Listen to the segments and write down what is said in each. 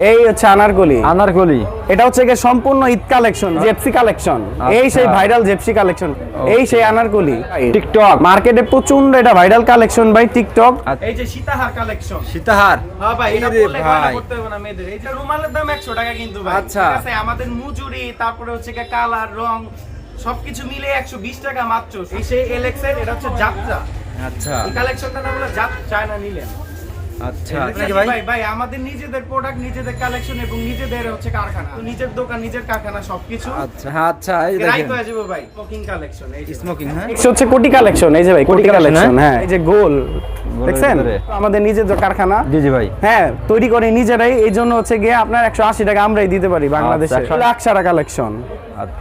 এই হচ্ছে আনারকলি আনারকলি এটা হচ্ছে গিয়ে সম্পূর্ণ ঈদ কালেকশন জেপসি কালেকশন। এই সেই আচ্ছা। ভাইরাল জেপসি কালেকশন এই সেই আনারকলি টিকটক। মার্কেটে প্রচণ্ড এটা ভাইরাল কালেকশন ভাই টিকটক। এই যে সীতাহার কালেকশন। সীতাহার। হ্যাঁ ভাই এটা এই রে ভাই। করতে হবে না মেয়েদের। এই যে রুমালের দাম 100 টাকা কিন্তু ভাই। আচ্ছা। আছে আমাদের মজুরি তারপরে হচ্ছে কি কালার রং সবকিছু মিলে 120 টাকা মাত্র। এই সেই এলএক্স এর এটা হচ্ছে যাত্রা। আচ্ছা। এই কালেকশনটা না বলে যাত্রা চায়না নিলেন। আচ্ছা। ভাই? ভাই আমাদের নিজেদের প্রোডাক্ট নিজেদের কালেকশন এবং নিজেদের হচ্ছে কারখানা। নিজের দোকান নিজের কারখানা সবকিছু। আচ্ছা হ্যাঁ আচ্ছা এই দেখেন। হয়ে যাবে ভাই স্মোকিং কালেকশন এই স্মোকিং হ্যাঁ? হচ্ছে কোটি কালেকশন এই যে ভাই কোটি কোটি কালেকশন হ্যাঁ এই যে গোল দেখছেন? আমাদের নিজেদের কারখানা। জি জি ভাই। হ্যাঁ তৈরি করে নিজেরাই এই জন্য হচ্ছে গিয়ে আপনার একশো আশি টাকা আমরাই দিতে পারি বাংলাদেশে। লাখ সারা কালেকশন।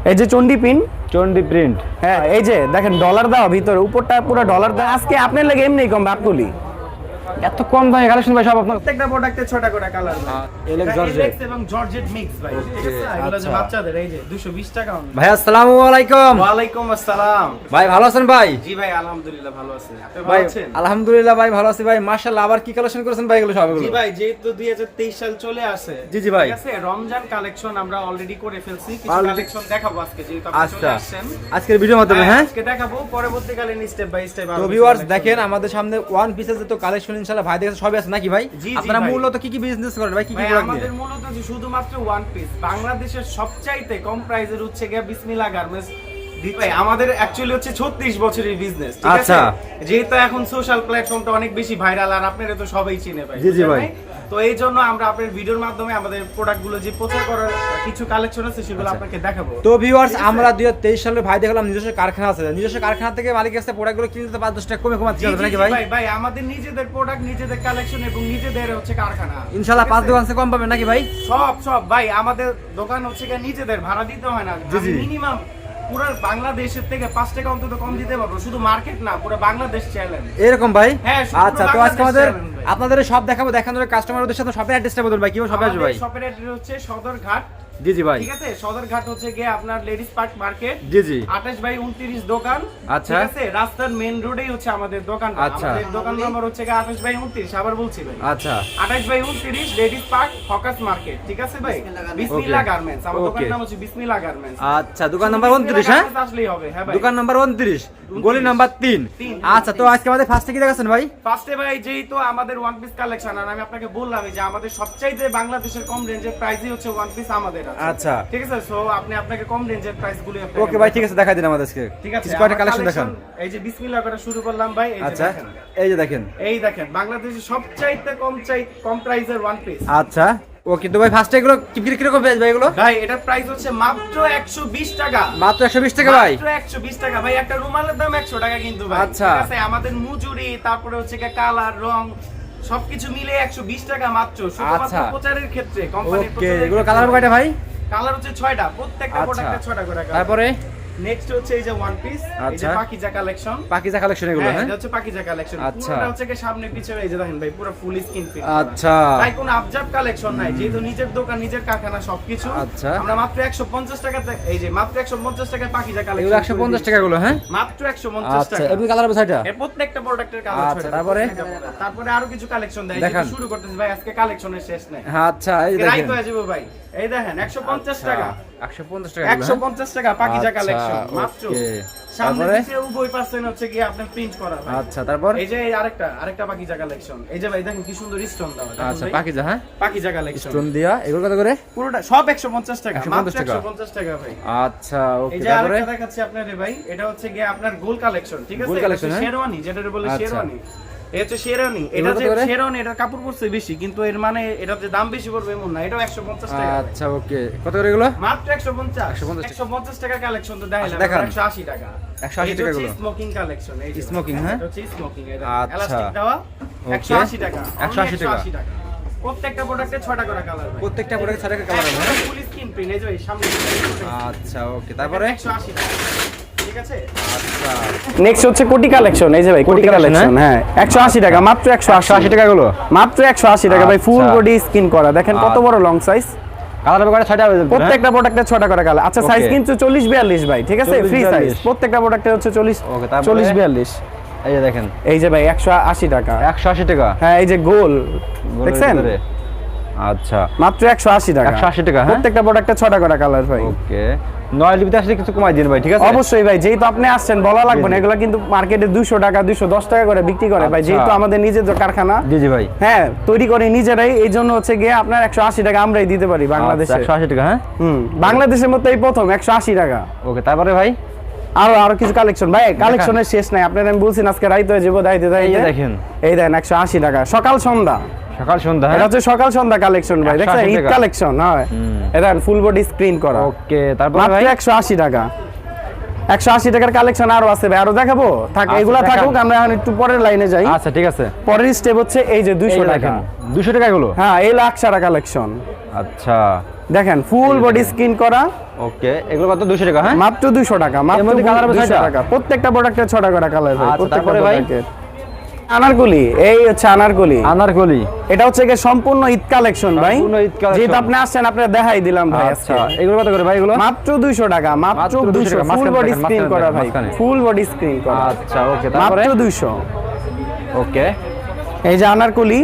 এই যে চন্ডি পিন চন্ডি প্রিন্ট হ্যাঁ এই যে দেখেন ডলার দেওয়া ভিতরে উপরটা পুরো ডলার দেওয়া। আজকে আপনার লাগে এমনি কম বাপগুলি এত কম দামে কালেকশন ভাই সব আপনার প্রত্যেকটা প্রোডাক্টে ছটা করে কালার ভাই। এলেক্স জর্জেট এলেক্স এবং জর্জেট মিক্স ভাই। ঠিক আছে? এগুলো যে আচ্ছা। বাচ্চাদের এই যে 220 টাকা। ভাই আসসালামু আলাইকুম। ওয়ালাইকুম আসসালাম। ভাই ভালো আছেন ভাই? জি ভাই আলহামদুলিল্লাহ ভালো আছি। আপনি ভালো আছেন? আলহামদুলিল্লাহ ভাই ভালো আছি ভাই। মাশাআল্লাহ আবার কি কালেকশন করেছেন ভাই এগুলো সব জি এগুলো ভাই যেহেতু 2023 সাল চলে আসে জি, জি ভাই। ঠিক আছে? রমজান কালেকশন আমরা অলরেডি করে ফেলছি। কিছু কালেকশন দেখাবো আজকে যেহেতু আপনি আচ্ছা। চলে আসছেন। আজকের ভিডিওর মাধ্যমে হ্যাঁ? আজকে দেখাবো পরবর্তীকালে স্টেপ বাই স্টেপ তো ভিউয়ার্স দেখেন আমাদের সামনে ওয়ান পিসের তো কালেকশন ইনশাআল্লাহ ভাই সবই আছে নাকি ভাই? আপনারা মূলত কি কি বিজনেস করেন ভাই? কি কি প্রোডাক্ট আমাদের মূলত যে শুধুমাত্র ওয়ান পিস বাংলাদেশের সবচাইতে কম প্রাইজের হচ্ছে গিয়া বিসমিল্লাহ গার্মেন্টস ভাই আমাদের অ্যাকচুয়ালি হচ্ছে 36 বছরের বিজনেস ঠিক আছে? আচ্ছা। যেহেতু এখন সোশ্যাল প্ল্যাটফর্মটা অনেক বেশি ভাইরাল আর আপনারা তো সবাই চিনে ভাই জি, জি ভাই। তো এই জন্য আমরা আপনার ভিডিওর মাধ্যমে আমাদের প্রোডাক্টগুলো যে প্রচার করার কিছু কালেকশন আছে সেগুলো আপনাকে দেখাবো। তো ভিউয়ার্স আমরা দুই হাজার তেইশ সালে ভাই দেখলাম নিজস্ব কারখানা আছে। নিজস্ব কারখানা থেকে মালিক কাছে প্রোডাক্টগুলো কিনতে পাঁচ দশ টাকা কমে নাকি ভাই? ভাই ভাই আমাদের নিজেদের প্রোডাক্ট নিজেদের কালেকশন এবং নিজেদের হচ্ছে কারখানা। ইনশাআল্লাহ পাঁচ দোকান থেকে কম পাবেন নাকি ভাই? সব সব ভাই আমাদের দোকান হচ্ছে নিজেদের ভাড়া দিতে হয় না। মিনিমাম পুরো বাংলাদেশের থেকে পাঁচ টাকা অন্তত কম দিতে পারব। শুধু মার্কেট না পুরো বাংলাদেশ চ্যালেঞ্জ এরকম ভাই? হ্যাঁ, আচ্ছা তো আজকে আমাদের। আপনাদের সব দেখাবো দেখানোর কাস্টমারদের সাথে শপের অ্যাড্রেসটা বলুন ভাই কীভাবে শপে আসবে ভাই? শপের অ্যাড্রেস হচ্ছে সদরঘাট জি জি ভাই। ঠিক আছে সদরঘাট হচ্ছে গিয়ে আপনার লেডিস পার্ক মার্কেট। জি জি। আঠাশ বাই উনত্রিশ দোকান। আচ্ছা। ঠিক আছে রাস্তার মেন রোডেই হচ্ছে আমাদের দোকান। আচ্ছা। আমাদের দোকান নম্বর হচ্ছে গিয়ে আঠাশ বাই উনত্রিশ আবার বলছি ভাই। আচ্ছা। আঠাশ বাই উনত্রিশ লেডিস পার্ক ফকাস মার্কেট। ঠিক আছে ভাই? বিসমিল্লা Okay. গার্মেন্টস। আমার Okay. দোকানের নাম হচ্ছে বিসমিল্লা গার্মেন্টস। আচ্ছা দোকান নাম্বার উনত্রিশ হ্যাঁ? আসলেই হবে হ্যাঁ ভাই। দোকান নাম্বার উনত্রিশ গলি নাম্বার তিন। তিন। আচ্ছা তো আজকে আমাদের ফার্স্টে কি দেখাচ্ছেন ভাই? ফার্স্টে ভাই যেহেতু আমাদের ওয়ান পিস কালেকশন আর আমি আপনাকে বললাম যে আমাদের সবচাইতে বাংলাদেশের কম রেঞ্জের প্রাইসই হচ্ছে ওয়ান পিস আমাদের। আচ্ছা। ঠিক আছে সো আপনি আপনাকে কম রেঞ্জের প্রাইসগুলো ওকে ভাই ঠিক আছে দেখাই দিন আমাদেরকে। ঠিক আছে কয়টা কালেকশন দেখান? এই যে বিসমিল্লাহ করে শুরু করলাম ভাই এই যে আচ্ছা দেখেন। এই যে দেখেন। এই দেখেন বাংলাদেশের সবচাইতে কম চাই কম প্রাইসের ওয়ান পিস আচ্ছা ওকে তো ভাই ফার্স্টে এগুলো কি কি- কীরকম প্রাইস ভাই এগুলো? ভাই এটার প্রাইস হচ্ছে মাত্র 120 টাকা। মাত্র একশো বিশ টাকা ভাই? মাত্র 120 টাকা। ভাই একটা রুমালের দাম 100 টাকা কিন্তু ভাই। আচ্ছা। আমাদের মজুরি তারপরে হচ্ছে কালার রং সবকিছু মিলে 120 টাকা মাত্র। শুধুমাত্র আচ্ছা। প্রচারের ক্ষেত্রে কোম্পানির ওকে এগুলো কালার কয়টা ভাই? কালার হচ্ছে 6টা প্রত্যেকটা ছয়টা প্রোডাক্টে 6টা করে তারপরে? নেক্সট হচ্ছে এই যে ওয়ান পিস আচ্ছা। পাকিজা কালেকশন পাকিজা কালেকশন এগুলো হ্যাঁ হ্যাঁ? এটা হচ্ছে পাকিজা কালেকশন আচ্ছা। পুরোটা হচ্ছে কি সামনে পিছনে এই যে দেখেন ভাই পুরো ফুল স্ক্রিন ফিট আচ্ছা। ভাই কোনো আবজাব কালেকশন নাই যেহেতু নিজের দোকান নিজের কারখানা সবকিছু। আচ্ছা। আমরা মাত্র 150 টাকাতে এই যে মাত্র 150 টাকায় পাকিজা এগুলো কালেকশন একশো পঞ্চাশ টাকা গুলো হ্যাঁ? মাত্র 150 আচ্ছা টাকা। এমনি কালার প্রত্যেকটা প্রোডাক্টের কালার আচ্ছা, তারপরে? তারপরে আরও কিছু কালেকশন দেয় দেখান। যেটা শুরু করতেছি ভাই আজকে কালেকশনের শেষ নাই। আচ্ছা এই যে রাইট হয়ে যাব ভাই। এই দেখেন 150 টাকা। টাকা হ্যাঁ? 150 টাকা পাকিজা আচ্ছা, কালেকশন মাত্র। সামনে পিছে উভয় পার্সেন্ট হচ্ছে কি আপনার প্রিন্ট করা আচ্ছা তারপর? এই যে আরেকটা আরেকটা পাকিজা কালেকশন এই যে ভাই দেখেন কি সুন্দর স্টোন দাও আচ্ছা পাকিজা হ্যাঁ? পাকিজা কালেকশন স্টোন দিয়া। এগুলো কত করে? পুরোটা সব 150 টাকা মাত্র টাকা। 150 টাকা ভাই। আচ্ছা এই যে আরেকটা দেখাচ্ছি আপনারে ভাই এটা হচ্ছে গিয়ে আপনার গোল কালেকশন ঠিক আছে? গোল collection, হ্যাঁ? শেরওয়ানি যেটা বলে। শেরওয়ানি। এটা হচ্ছে এটা যে করে? এটা কাপড় পড়ছে বেশি কিন্তু এর মানে এটা যে দাম বেশি পড়বে এমন না এটাও 150 টাকা আচ্ছা ওকে। কত করে এগুলো? মাত্র 150 150 150 টাকা। কালেকশন তো দেখাইলাম 180 টাকা। 180 টাকা গুলো। স্মোকিং কালেকশন এই যে। হ্যাঁ? এটা স্মোকিং এটা। এলাস্টিক দেওয়া 180 টাকা। 180 টাকা। 180 টাকা। প্রত্যেকটা প্রোডাক্টে 6টা করে কালার প্রত্যেকটা প্রোডাক্ট কালার হবে হ্যাঁ? ফুল স্ক্রিন প্রিন্ট এই যে সামনে আচ্ছা ওকে। তারপরে? 180 টাকা। ঠিক আছে নেক্সট হচ্ছে কোটি কালেকশন এই যে ভাই কোটি কালেকশন হ্যাঁ? একশো আশি টাকা মাত্র একশো একশো আশি টাকা গুলো মাত্র একশো আশি টাকা ভাই ফুল। বডি স্কিন করা। দেখেন কত আচ্ছা। বড় লং সাইজ কালার ছয়টা হ্যাঁ? প্রত্যেকটা প্রোডাক্টে ছটা করে কালার আচ্ছা সাইজ কিন্তু চল্লিশ বিয়াল্লিশ ভাই ঠিক আছে? ফ্রি সাইজ প্রত্যেকটা প্রোডাক্টে হচ্ছে চল্লিশ Okay, তারপরে? চল্লিশ বিয়াল্লিশ। এই যে দেখেন। এই যে ভাই একশো আশি টাকা। একশো আশি টাকা? হ্যাঁ এই যে গোল। দেখছেন। আচ্ছা। মাত্র একশো আশি টাকা। 180 টাকা, হ্যাঁ? প্রত্যেকটা প্রোডাক্টে ছটা করে কালার ভাই। ওকে। নয় লিপিতে আসলে কিছু কমাই দিন ভাই ঠিক আছে? অবশ্যই ভাই যেহেতু আপনি আসছেন বলা লাগবে না এগুলো কিন্তু মার্কেটে দুশো টাকা দুশো দশ টাকা করে বিক্রি করে ভাই আচ্ছা। যেহেতু আমাদের নিজেদের কারখানা। জি জি ভাই। হ্যাঁ তৈরি করে নিজেরাই এই জন্য হচ্ছে গিয়ে আপনার একশো আশি টাকা আমরাই দিতে পারি বাংলাদেশে। একশো আশি টাকা হ্যাঁ? হুম বাংলাদেশের এই প্রথম একশো আশি টাকা। ওকে তারপরে ভাই? আরও আরও কিছু কালেকশন ভাই কালেকশনের শেষ নাই আপনার আমি বলছি আজকে রাইতে হয়ে যাব দাইতে এই দাইতে দেখেন। এই দেন একশো আশি টাকা। সকাল সন্ধ্যা। সকাল সন্ধ্যা এটা হ্যাঁ হচ্ছে সকাল সন্ধ্যা কালেকশন ভাই দেখছেন? ঈদ কালেকশন হয়। এটা ফুল বডি স্ক্রিন করা। ওকে তারপরে ভাই? একশো আশি টাকা। একশো আশি টাকার কালেকশন আরও আছে ভাই আরও দেখাবো? থাক আচ্ছা, এগুলা থাকুক আমরা এখন একটু পরের লাইনে যাই। আচ্ছা ঠিক আছে। পরের স্টেপ হচ্ছে এই যে এই দুইশো যে টাকা। দেখেন। দুশো টাকা এগুলো? হ্যাঁ এই লাখ সারা কালেকশন আচ্ছা। দেখেন ফুল বডি স্ক্রিন করা। ওকে এগুলো কত? দুশো টাকা হ্যাঁ? মাত্র দুশো টাকা মাত্র মধ্যে colour হবে 200 টাকা। প্রত্যেকটা প্রোডাক্টে ছ টাকা কালার প্রত্যেকটা? প্রোডাক্টের আনারকলি এই হচ্ছে আনারকলি। আনারকলি। এটা হচ্ছে সম্পূর্ণ ঈদ কালেকশন ভাই। সম্পূর্ণ ঈদ আপনি আসছেন দেখাই দিলাম ভাই আচ্ছা এগুলো কত করে ভাই এগুলো? মাত্র 200 টাকা মাত্র মাত্র 200 200 ফুল বডি স্ক্রিন করা ভাই। ফুল বডি স্ক্রিন করা। আচ্ছা ওকে তারপরে? মাত্র 200 ওকে। এই যে আনারকলি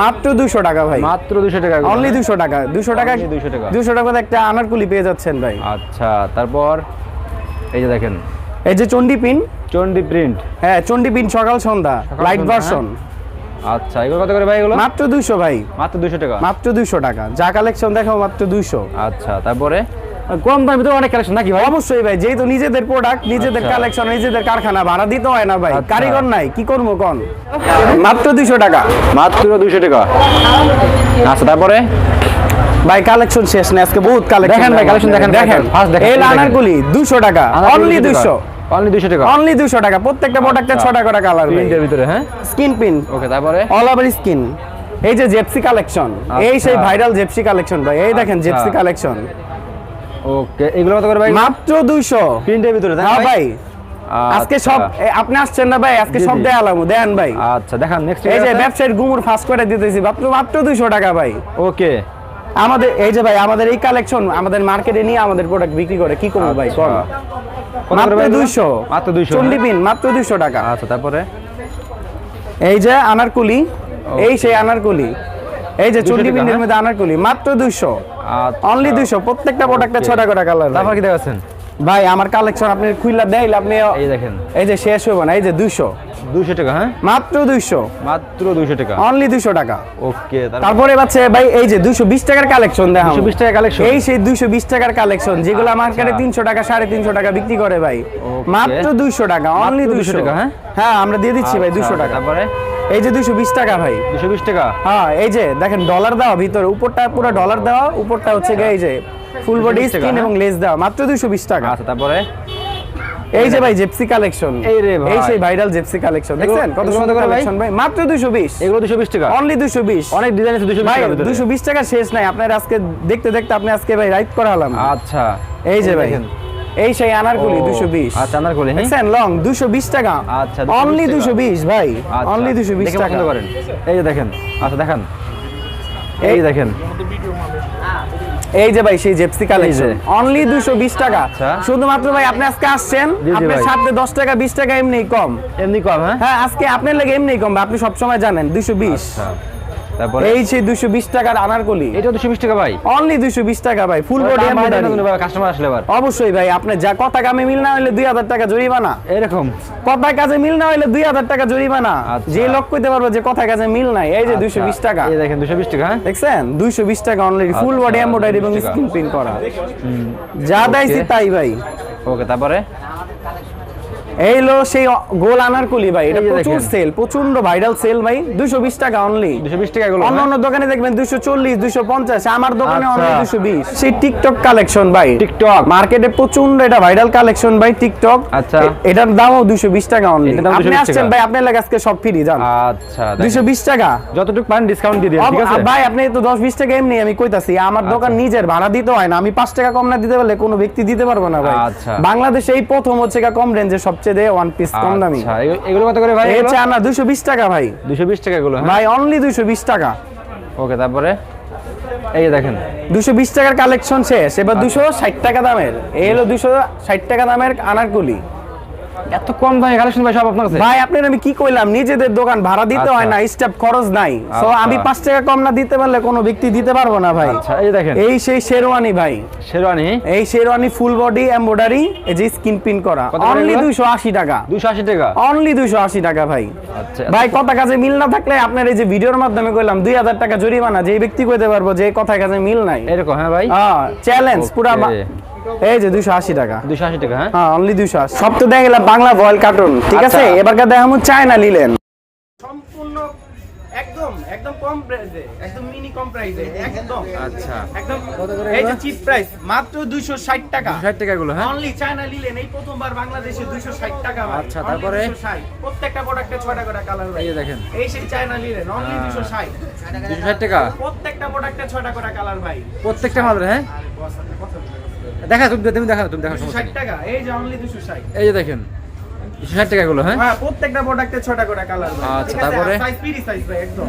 মাত্র 200 টাকা ভাই। মাত্র দুশো টাকা অনলি হ্যাঁ? 200 টাকা। 200 টাকা 200 টাকা। 200 টাকাতে একটা আনারকলি পেয়ে যাচ্ছেন ভাই। আচ্ছা তারপর? এই যে দেখেন এই যে চন্ডি পিন চন্ডি প্রিন্ট হ্যাঁ চন্ডি পিন সকাল সন্ধ্যা লাইট ভার্সন আচ্ছা এগুলো কত করে ভাই এগুলো? মাত্র 200 ভাই। মাত্র দুশো টাকা। মাত্র 200 টাকা। যা কালেকশন দেখো মাত্র 200 আচ্ছা তারপরে? কম দামের ভিতরে অনেক কালেকশন নাকি ভাই? অবশ্যই ভাই যেহেতু নিজেদের প্রোডাক্ট নিজেদের আচ্ছা। কালেকশন নিজেদের কারখানা ভাড়া দিতে হয় না ভাই। আচ্ছা। কারিগর নাই কি করব কোন? মাত্র 200 টাকা। মাত্র দুশো টাকা। আচ্ছা তারপরে? ভাই কালেকশন শেষ না আজকে বহুত কালেকশন দেখেন ভাই, collection দেখেন, দেখেন এই দেখেন। আনারগুলি 200 টাকা অনলি 200 অনলি দুশো টাকা। অনলি 200 টাকা প্রত্যেকটা প্রোডাক্টে আচ্ছা। 6 টাকা কালার ভাই। প্রিন্টের ভিতরে হ্যাঁ? স্কিন পিন ওকে তারপরে? অল ওভার স্কিন এই যে জেপসি কালেকশন এই সেই আচ্ছা। ভাইরাল জেপসি কালেকশন ভাই এই দেখেন আচ্ছা। জেপসি কালেকশন ওকে এগুলো কত করে ভাই? মাত্র 200 প্রিন্টের ভিতরে তাই ভাই? আজকে সব আচ্ছা। আপনি আসছেন না ভাই আজকে সব জি। দেখালাম দেন ভাই। আচ্ছা দেখান নেক্সট এই যে ব্যবসায়ীর গুমুর ফাস্ট করে দিতেছি মাত্র মাত্র 200 টাকা ভাই। ওকে আমাদের এই যে ভাই আমাদের এই কালেকশন আমাদের মার্কেটে নিয়ে আমাদের প্রোডাক্ট বিক্রি করে কি করব ভাই কোন মাত্র 200 মাত্র 200 চন্ডি পিন মাত্র 200 টাকা। আচ্ছা তারপরে? এই যে আনারকুলি এই সেই আনারকুলি। এই যে 200 চন্ডি পিনের হ্যাঁ? মধ্যে আনারকুলি মাত্র 200 আচ্ছা। অনলি 200 প্রত্যেকটা প্রোডাক্টে ছয় 6 টাকা কালার তারপর কি দেখাচ্ছেন? ভাই আমার কালেকশন আপনি খুইলা দেইলে আপনি এই দেখেন। এই যে শেষ হবে না এই যে 200 দুশো টাকা হ্যাঁ? মাত্র 200 মাত্র দুশো টাকা। অনলি 200 টাকা। ওকে তারপরে? বাচ্চা ভাই এই যে 220 টাকার কালেকশন দেখা 220 টাকা collection? এই সেই 220 টাকার কালেকশন যেগুলো আচ্ছা। মার্কেটে 300 টাকা 350 টাকা বিক্রি করে ভাই। মাত্র 200 টাকা অনলি মাত্র 200 200 টাকা, হ্যাঁ? হ্যাঁ আমরা দিয়ে দিচ্ছি ভাই 200 টাকা। তারপরে? এই যে 220 টাকা ভাই। দুশো বিশ টাকা? হ্যাঁ এই যে দেখেন ডলার দেওয়া ভিতরে উপরটা পুরো ডলার দেওয়া উপরটা হচ্ছে গিয়ে এই যে ফুল বডি স্কিন? এবং লেস দেওয়া মাত্র 220 টাকা। আচ্ছা তারপরে? এই যে ভাই জেপসি কালেকশন এই রে ভাই। এই সেই ভাইরাল জেপসি কালেকশন দেখছেন? কত সুন্দর করে ভাই? কালেকশন ভাই মাত্র 220 এগুলো দুশো বিশ টাকা। অনলি 220 অনেক ডিজাইন আছে দুশো বিশ ভাই ভিতরে। 220 টাকা শেষ নাই। আপনার আজকে দেখতে দেখতে আপনি আজকে ভাই রাইট করালাম। আচ্ছা। এই যে ভাই। দেখেন। এই সেই আনারকুলি ও, 220 আচ্ছা আনারকলি হ্যাঁ? দেখছেন? লং 220 টাকা। আচ্ছা, অনলি টাকা। 220 ভাই। আচ্ছা, অনলি 220 দেখে টাকা। পছন্দ করেন। এই যে দেখেন। আচ্ছা দেখান। এই এই- দেখেন। এই যে ভাই সেই জেপসি কালেকশন অনলি দুশো বিশ 220 টাকা। আচ্ছা। শুধুমাত্র ভাই আপনি আজকে আসছেন আপনার সাথে 10 টাকা 20 টাকা এমনি কম। এমনি কম হ্যাঁ? হ্যাঁ আজকে আপনার লাগে এমনি কম আপনি সবসময় জানেন 220 আচ্ছা। তারপরে? এই সেই 220 টাকার আনারকলি। এটা দুশো বিশ টাকা ভাই। অনলি 220 টাকা ভাই ফুল বডি কাস্টমার আসলে এবার। অবশ্যই ভাই আপনি যা কথা কামে মিল না হলে 2000 টাকা জরিমানা। এরকম। কথায় কাজে মিল না হলে 2000 টাকা জরিমানা। আচ্ছা। যে লোক কইতে পারবে যে কথায় কাজে মিল নাই এই যে 220 টাকা। এই দেখেন দুশো বিশ টাকা হ্যাঁ? দেখছেন? 220 টাকা অনলি ফুল আচ্ছা, বডি এমব্রয়ডারি এবং স্ক্রিন প্রিন্ট করা। যা দাইছি তাই ভাই। ওকে তারপরে? এই লো সেই গোল আনারকুলি ভাই। এটা প্রচুর সেল প্রচণ্ড ভাইরাল সেল ভাই। 220 টাকা অনলি দুশো বিশ টাকা এগুলো অন্য হ্যাঁ? অন্য দোকানে দেখবেন 240 250 আমার দোকানে আচ্ছা। অনলি 220 সেই টিকটক কালেকশন ভাই। টিকটক। মার্কেটে প্রচণ্ড এটা ভাইরাল কালেকশন ভাই টিকটক আচ্ছা। এটার দামও 220 টাকা অনলি আপনি আসছেন ভাই আপনার লাগে আজকে সব ফ্রি জান। আচ্ছা 220 টাকা। যতটুকু পারেন ডিসকাউন্ট দিয়ে দিন ঠিক আছে? ভাই আপনি তো 10 20 টাকা এমনি আমি কইতাছি আমার দোকান নিজের ভাড়া দিতে হয় না। আমি 5 টাকা কম না দিতে পারলে কোনো ব্যক্তি দিতে পারবে না ভাই। আচ্ছা। বাংলাদেশে এই প্রথম হচ্ছে কম রেঞ্জে সবচেয়ে দেয় ওয়ান পিস কম দামি। আচ্ছা এগুলো কত করে ভাই এই আনা 220 টাকা ভাই। দুশো বিশ টাকা এগুলো হ্যাঁ? ভাই অনলি 220 টাকা। ওকে তারপরে? এই দেখেন। 220 টাকার কালেকশন শেষ। এবার 260 টাকা দামের। এই হলো 260 টাকা দামের আনারকুলি। এত কম দামে কালেকশন ভাই সব আপনার কাছে? ভাই আপনার আমি কি কইলাম? নিজেদের দোকান ভাড়া দিতে হয় না স্টাফ খরচ নাই। তো আচ্ছা। আমি পাঁচ টাকা কম না দিতে পারলে কোনো ব্যক্তি দিতে পারব না ভাই। আচ্ছা এই দেখেন। এই সেই শেরওয়ানি ভাই। শেরওয়ানি এই শেরওয়ানি ফুল বডি এমব্রয়ডারি এই যে স্কিন প্রিন্ট করা। অনলি এগুলো? দুইশো আশি টাকা। দুশো আশি টাকা? অনলি দুইশো আশি টাকা ভাই। আচ্ছা ভাই কথা কাজে মিল না থাকলে আপনার এই যে ভিডিওর মাধ্যমে কইলাম দুই হাজার টাকা জরিমানা যে ব্যক্তি কইতে পারব যে কথায় কাজে মিল নাই। এরকম হ্যাঁ ভাই? হ্যাঁ চ্যালেঞ্জ পুরা. এই যে দুইশো আশি টাকা। দুশো আশি টাকা হ্যাঁ? হ্যাঁ অনলি দুইশো আশি। সব তো দেখে গেলাম বাংলা ভয়েল কার্টুন ঠিক আচ্ছা। আছে? এবার দেখামু চায়না নিলেন সম্পূর্ণ একদম একদম কম প্রাইসে একদম মিনি কম প্রাইসে একদম। আচ্ছা। একদম এই যে চিপ প্রাইস মাত্র 260 টাকা। ষাট টাকা গুলো হ্যাঁ? অনলি চায়না নিলেন এই প্রথমবার বাংলাদেশে 260 টাকা আচ্ছা, তারপরে? প্রত্যেকটা প্রোডাক্টে 6টা করে কালার এই যে দেখেন। এই সেই চায়না নিলেন অনলি হ্যাঁ। 260 দুশো ষাট টাকা? প্রত্যেকটা প্রোডাক্টে 6টা করে কালার ভাই। প্রত্যেকটা মাত্র হ্যাঁ আরে বস আপনি কথা বলেন। দেখা তুমি তুমি দেখা তুমি দেখা সমস্যা টাকা এই যে অনলি 260 এই যে দেখেন দুশো ষাট টাকা গুলো হ্যাঁ? হ্যাঁ প্রত্যেকটা প্রোডাক্টে 6টা করে কালার ভাই। আচ্ছা, তারপরে? সাইজ পিরি সাইজ ভাই একদম।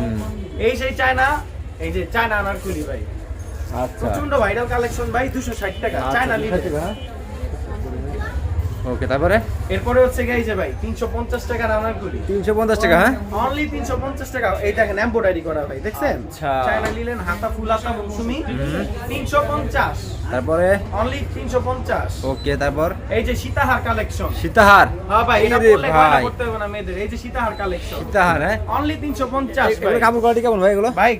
এই সেই চায়না এই যে চায়না আনারকুলি ভাই। আচ্ছা। প্রচণ্ড ভাইরাল কালেকশন ভাই 260 টাকা চায়না লিলে ওকে তারপরে? এরপরে হচ্ছে গিয়ে এই যে ভাই 350 টাকা আনারকুলি তিনশো পঞ্চাশ টাকা হ্যাঁ? অনলি 350 টাকা। এই দেখেন এমব্রয়ডারি করা ভাই দেখছেন? আচ্ছা। চায়না নিলেন হাতা ফুল হাতা মৌসুমি 350 তারপরে? অনলি 350 ওকে তারপর? এই যে সীতাহার কালেকশন সীতাহার। হ্যাঁ ভাই এটা বললে করতে হবে না মেয়েদের। এই যে সীতাহার কালেকশন সীতাহার হ্যাঁ? অনলি 350 এগুলো ভাই। কাপড় কোয়ালিটি কেমন ভাই এগুলো? ভাই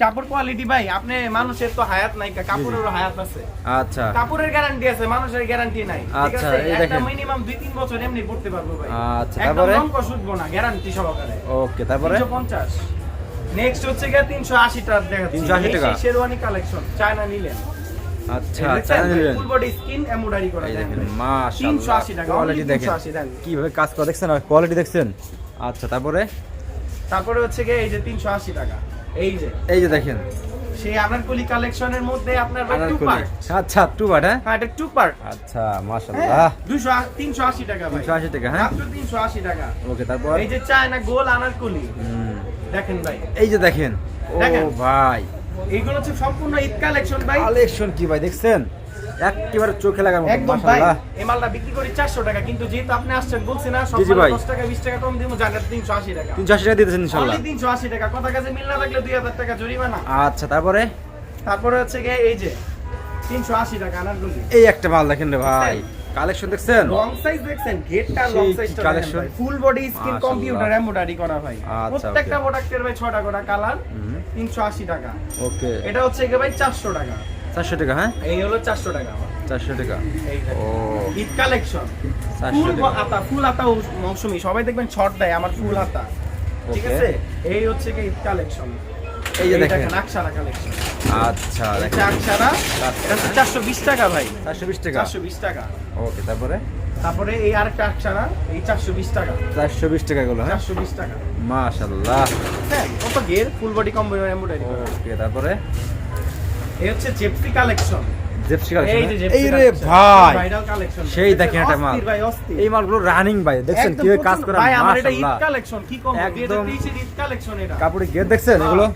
কাপড় কোয়ালিটি ভাই আপনি মানুষের তো হায়াত নাই কাপড়েরও হায়াত আছে। আচ্ছা। কাপড়ের গ্যারান্টি আছে মানুষের গ্যারান্টি নাই। আচ্ছা, এই দেখেন। মিনিমাম 2 3 বছর এমনি পড়তে পারব ভাই। আচ্ছা, একদম তারপরে? রং না গ্যারান্টি সহকারে। ওকে তারপরে? 350 নেক্সট হচ্ছে গিয়ে 380 টাকা দেখাচ্ছি। 380 টাকা। শেরওয়ানি কালেকশন চায়না নিলেন আচ্ছা ফুল বডি স্কিন এমব্রয়ডারি করা দেখেন মাশাআল্লাহ। 380 টাকা কোয়ালিটি দেখেন। 380 কীভাবে কাজ করে দেখছেন? আর কোয়ালিটি দেখছেন? আচ্ছা তারপরে? তারপরে হচ্ছে গিয়ে এই যে 380 টাকা। এই যে। এই যে দেখেন। সেই আনারকলি কালেকশনের মধ্যে আপনার টু পার্ট আচ্ছা টু পার্ট হ্যাঁ? হ্যাঁ এটা টু পার্ট আচ্ছা মাশাআল্লাহ। 200 380 টাকা ভাই। 380 টাকা হ্যাঁ? মাত্র 380 টাকা। ওকে তারপর? এই যে চায়না গোল আনারকলি। দেখেন ভাই। এই যে দেখেন। ও ভাই। এইগুলো হচ্ছে সম্পূর্ণ ঈদ কালেকশন ভাই। কালেকশন কি ভাই দেখছেন? একেবারে চোখে লাগার মতো একদম ভাই এই মালটা বিক্রি করি 400 টাকা কিন্তু যেহেতু আপনি আসছেন বলছি না সব জি, জি 10 টাকা 20 টাকা কম দিব জায়গা 380 টাকা। 380 টাকা দিতেছেন ইনশাআল্লাহ। অনলি 380 টাকা কথা কাছে মিল না থাকলে 2000 টাকা জরিমানা। আচ্ছা তারপরে? তারপরে হচ্ছে গিয়ে এই যে 380 টাকা আনারগুলি এই একটা মাল দেখেন রে ভাই। কালেকশন দেখছেন? লং সাইজ দেখছেন গেটটা লং সাইজটা collection full body skin. Computer embroidery করা ভাই। আচ্ছা, প্রত্যেকটা. প্রোডাক্টের ভাই 6টা করে কালার 380 টাকা। ওকে। এটা হচ্ছে গিয়ে ভাই 400 টাকা। 400 টাকা হ্যাঁ? এই হলো 400 টাকা 400 টাকা। ও। ঈদ কালেকশন। 400 ফুল। হাতা ফুল হাতা মৌসুমি সবাই দেখবেন শর্ট দেয় আমার ফুল হাতা ঠিক আছে? এই হচ্ছে কি ঈদ কালেকশন। এই যে দেখেন। আকসারা কালেকশন। আচ্ছা দেখেন। আকসারা এটা 420 টাকা ভাই। 420 টাকা। 420 টাকা। ওকে তারপরে? তারপরে এই আরেকটা আকসারা এই 420 টাকা। 420 টাকা গুলো হ্যাঁ? 420 টাকা। মাশাআল্লাহ। হ্যাঁ কত গের? Full body combo embroidery okay তারপরে? এই হচ্ছে জেপসি কালেকশন এই যে কালেকশন জেপসি এই রে ভাই কালেকশন সেই দেখেন একটা মাল। এই মালগুলো রানিং ভাই দেখছেন একদম কাজ প্রচন্ড- ভাই আমার এটা ঈদ কালেকশন কি কম একদম- ঈদ কালেকশন এটা। কাপড়ে গেট দেখছেন এগুলো?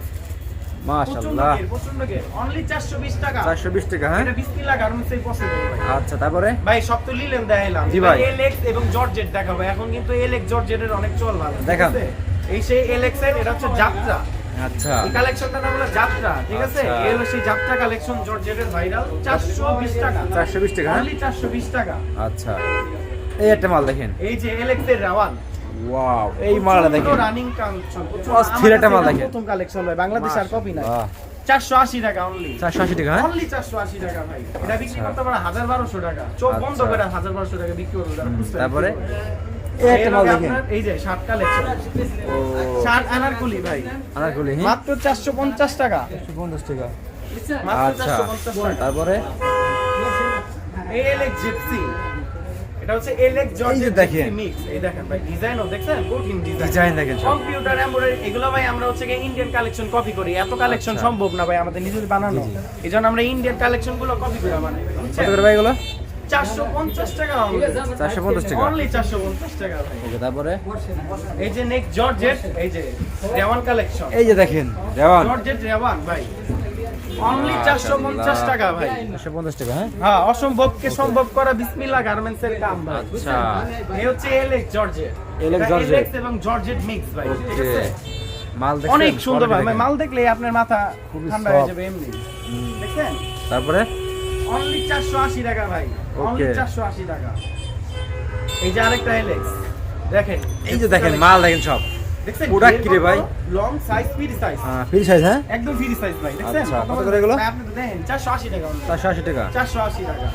মাশাআল্লাহ। গের, প্রচণ্ড গের। Only 420 টাকা। 420 টাকা হ্যাঁ? এটা বিসমিল্লাহ গার্মেন্টসেই possible ভাই। আচ্ছা তারপরে? ভাই সব তো লিলেন দেখাইলাম। জি ভাই। এলএক্স এবং জর্জেট দেখাবো। এখন কিন্তু এলএক্স জর্জেটের অনেক চল ভালো দেখান। এই সেই এলএক্স এর এটা হচ্ছে যাত্রা আচ্ছা। এই কালেকশনটার নাম হলো যাত্রা ঠিক আছে? আচ্ছা। এই হলো সেই যাত্রা কালেকশন জর্জেটের ভাইরাল 420 টাকা। 420 টাকা হ্যাঁ? অনলি 420 টাকা। আচ্ছা। এই একটা মাল দেখেন। এই যে এলএক্স এর রাওয়াল। ওয়াও এই মালটা দেখেন। রানিং কালেকশন অস্থির একটা মাল দেখেন। প্রথম কালেকশন ভাই বাংলাদেশ আর কপি নাই। বাহ, 480 টাকা অনলি 480 টাকা হ্যাঁ? অনলি 480 টাকা ভাই। এটা বিক্রি আচ্ছা। করতে পারে 1200 টাকা। চোখ বন্ধ আচ্ছা। করে 1200 টাকা বিক্রি করবে তারপরে। এই একটা মাল এর দেখেন। এই যে শার্ট কালেকশন শার্ট আনারকুলি ভাই। আনারকলি মাত্র 450 টাকা। 150 টাকা। আচ্ছা। তারপরে? এই জিপসি। এটা হচ্ছে এলেক্স এই দেখেন। মিক্স এই দেখেন ভাই ডিজাইনও দেখছেন? কঠিন ডিজাইন ডিজাইন দেখেন সব। কম্পিউটার এমব্রয়ডারি এগুলো ভাই আমরা হচ্ছে ইন্ডিয়ান কালেকশন কপি করি। এত কালেকশন আচ্ছা। সম্ভব না ভাই আমাদের নিজেদের বানানো। এইজন্য আমরা ইন্ডিয়ান কালেকশনগুলো কপি করে। বানাই কত করে ভাই এগুলো? 450 টাকা 450 টাকা। অনলি 450 টাকা ওকে তারপরে? এই যে নেক্সট জর্জেট এই যে রেওয়ান কালেকশন এই যে দেখেন দেওয়ান জর্জেট রেওয়ান ভাই। অনলি চারশো পঞ্চাশ টাকা ভাই। চারশো পঞ্চাশ টাকা হ্যাঁ? হ্যাঁ অসম্ভবকে সম্ভব করা বিসমিল্লাহ গার্মেন্টস এর কাম ভাই। আচ্ছা। এই হচ্ছে এলেক্স জর্জেট এবং জর্জেট মিক্স ভাই। ঠিক আছে? মাল? অনেক সুন্দর ভাই। মাল দেখলে আপনার মাথা ঠান্ডা হয়ে যাবে এমনি। দেখছেন? তারপরে? অনলি চারশো আশি টাকা ভাই। Only Okay. চারশো আশি টাকা। এই যে আরেকটা এলেক্স দেখেন এই যে দেখেন মাল দেখেন সব। দেখছেন? Product কি রে ভাই? Long size free size free size হ্যাঁ? একদম ফ্রি সাইজ ভাই দেখছেন? আচ্ছা, কত করে এগুলো? আপনি তো দেখেন চারশো আশি টাকা চারশো আশি টাকা। চারশো আশি টাকা।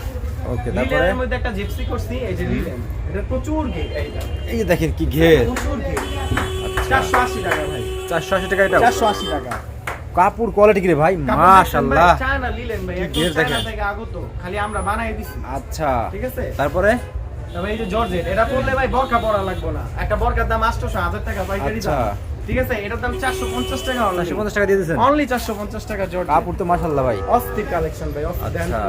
ওকে তারপরে? মধ্যে একটা জিপসি করছি এই যে লিলেন এটা প্রচুর ঘের এই যে। দেখেন কি ঘের। প্রচুর ঘের চারশো আশি টাকা ভাই। চারশো আশি টাকা এটা চারশো আশি টাকা। কাপড় কোয়ালিটি কি রে ভাই মাশাআল্লাহ চায়না লিলেন ভাই একদম চায়না। থেকে আগত খালি আমরা বানাই দিছি। আচ্ছা। ঠিক আছে? তারপরে? তবে এই যে জর্জেট এটা পরলে ভাই বরকা পরা লাগবে না। একটা বরকার দাম আটশোশো হাজার টাকা পাইকারি আচ্ছা। দাম। ঠিক আছে? এটার দাম চারশো পঞ্চাশ টাকা চারশো পঞ্চাশ টাকা দিয়ে দিয়েছেন। অনলি চারশো পঞ্চাশ টাকা জর্জেট। কাপড় তো মাশাআল্লাহ ভাই। অস্থির কালেকশন ভাই অস্থির। আচ্ছা।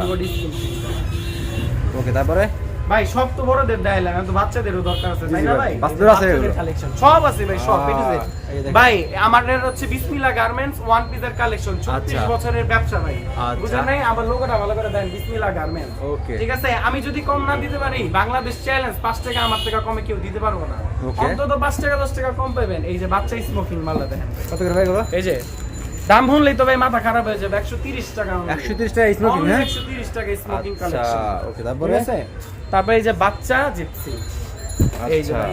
ওকে তারপরে? ভাই সব তো বড়দের তো বাচ্চাদেরও দরকার আছে তাই না ভাই। বাচ্চাদেরও আছে বাচ্চাদের সব আছে ভাই সব Z। ভাই আমাদের হচ্ছে বিসমিল্লাহ গার্মেন্টস ওয়ান পিসের কালেকশন 36 আচ্ছা। বছরের ব্যবসা ভাই। আচ্ছা। বুঝেন নাই? আমার লোগোটা ভালো করে দেন বিসমিল্লাহ গার্মেন্টস Okay. ঠিক আছে? আমি যদি কম না দিতে পারি বাংলাদেশ চ্যালেঞ্জ 5 টাকা আমার টাকা কমে কেউ দিতে পারব না। অন্তত 5 টাকা 10 টাকা কম পাবেন। এই যে বাচ্চা স্মোকিং মালটা দেখেন। কত করে ভাই এই যে দাম শুনলেই তো ভাই মাথা খারাপ হয়ে যাবে। 130 টাকা একশো তিরিশ টাকা স্মোকিং হ্যাঁ? 130 টাকা স্মোকিং কালেকশন ওকে তারপরে? আছে? তারপরে এই যে বাচ্চা জিপসি। এই যে আচ্ছা।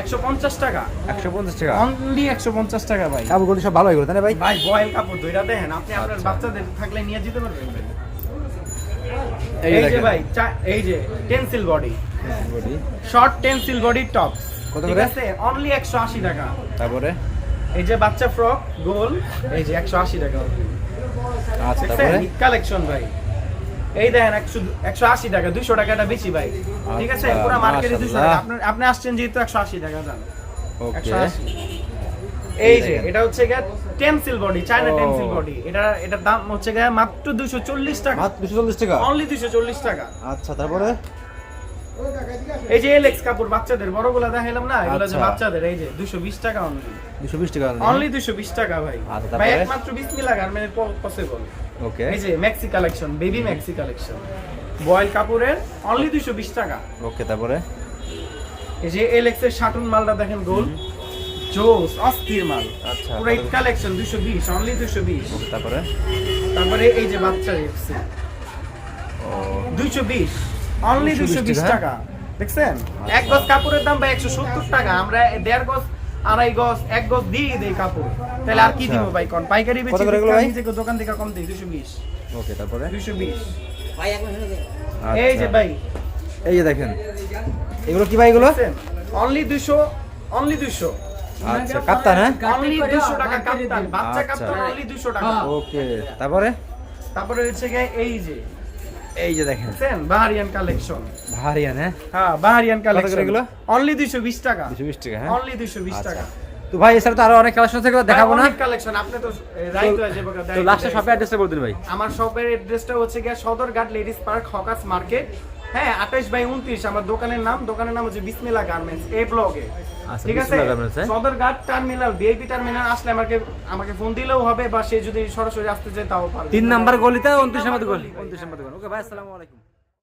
150 টাকা। একশো পঞ্চাশ টাকা? অনলি 150 টাকা ভাই। কাপড়গুলো সব ভালো এগুলো তাই ভাই? ভাই বয়েল কাপড় দুইটা দেখেন আপনি আপনার আচ্ছা। বাচ্চাদের থাকলে নিয়ে যেতে পারবেন এই যে ভাই এই যে Tencel body. Body. Short Tencel body top. কত করে? আছে? অনলি 180 টাকা। তারপরে? এই যে বাচ্চা ফ্রক গোল এই যে 180 টাকা। আচ্ছা কালেকশন ভাই। এই দেখেন একশো একশো আশি টাকা দুইশো টাকাটা বেশি ভাই। ঠিক আছে? আচ্ছা, পুরো মার্কেটে দুইশো টাকা। আপনি আসছেন যেহেতু একশো আশি টাকা ওকে একশো আশি। এই যে এটা হচ্ছে গিয়ে Tencel body China. Tencel body এটা এটার দাম হচ্ছে গিয়ে মাত্র দুইশো চল্লিশ টাকা। মাত্র দুশো চল্লিশ টাকা? অনলি দুইশো চল্লিশ টাকা। আচ্ছা তারপরে? এই যে এলেক্স কাপড় বাচ্চাদের বড়গুলা দেখাইলাম না? এগুলো যে আচ্ছা। বাচ্চাদের এই যে দুশো বিশ টাকা অনলি দুশো বিশ টাকা অনলি দুশো বিশ টাকা ভাই। আচ্ছা, ভাই? একমাত্র বিসমিল্লাহ গার্মেন্টের পসিবল ওকে এই যে maxi collection baby maxi collection voile কাপড়ের অনলি দুইশো বিশ টাকা। ওকে তারপরে? এই যে এলেক্স এর শাটুন মালটা দেখেন গোল। জোস অস্থির মাল। আচ্ছা, পুরো কালেকশন দুইশো বিশ অনলি দুইশো বিশ। ওকে তারপরে? তারপরে এই যে বাচ্চা দুইশো বিশ। অনলি 220 দুইশো বিশ টাকা? দেখছেন? এক গজ কাপড়ের দাম ভাই একশো সত্তর টাকা। আমরা দেড় গজ আড়াই গজ এক গজ দিয়ে দেই কাপড়। তাহলে আর কি আচ্ছা। দিব ভাই কোন? পাইকারি? নিজে দোকান থেকে কম দিই দুশো বিশ। ওকে তারপরে? দুশো বিশ। আচ্ছা। এই যে ভাই। এই যে দেখেন। এগুলো কি ভাই এগুলো? অনলি দুশো অনলি দুশো আচ্ছা কাপ্তান হ্যাঁ? অনলি দুশো টাকা কাপ্তান বাচ্চা আচ্ছা। কাপ্তান অনলি দুশো টাকা। ওকে তারপরে? তারপরে হচ্ছে এই যে এই যে দেখেন। বাহারিয়ান কালেকশন ভারী হ্যাঁ? হ্যাঁ বাহারিয়ান কালেকশন এগুলো? অনলি দুশো বিশ টাকা। দুশো বিশ টাকা হ্যাঁ? অনলি দুশো বিশ আচ্ছা। টাকা। তো ভাই এছাড়া তো আরও অনেক কালেকশন থেকে দেখাবো না? কালেকশন আপনি তো রাইট হয়ে যাবে তো লাস্টে শপে অ্যাড্রেসটা বলে দিন ভাই। আমার শপের অ্যাড্রেসটা হচ্ছে গিয়ে Sadarghat ladies park hawkers market হ্যাঁ আঠাশ বাই উনত্রিশ আমার দোকানের নাম। দোকানের নাম হচ্ছে বিসমিল্লা গার্মেন্টস এ ব্লগে ঠিক আছে? বিসমিল্লাহ garments? Sadarghat terminal VIP terminal আসলে আমাকে আমাকে ফোন দিলেও হবে বা সে যদি সরাসরি আসতে চায় তাও পারবে। তিন নাম্বার গলিতে অন্তিম গলি। নম্বর ওকে ভাই আসসালামু আলাইকুম।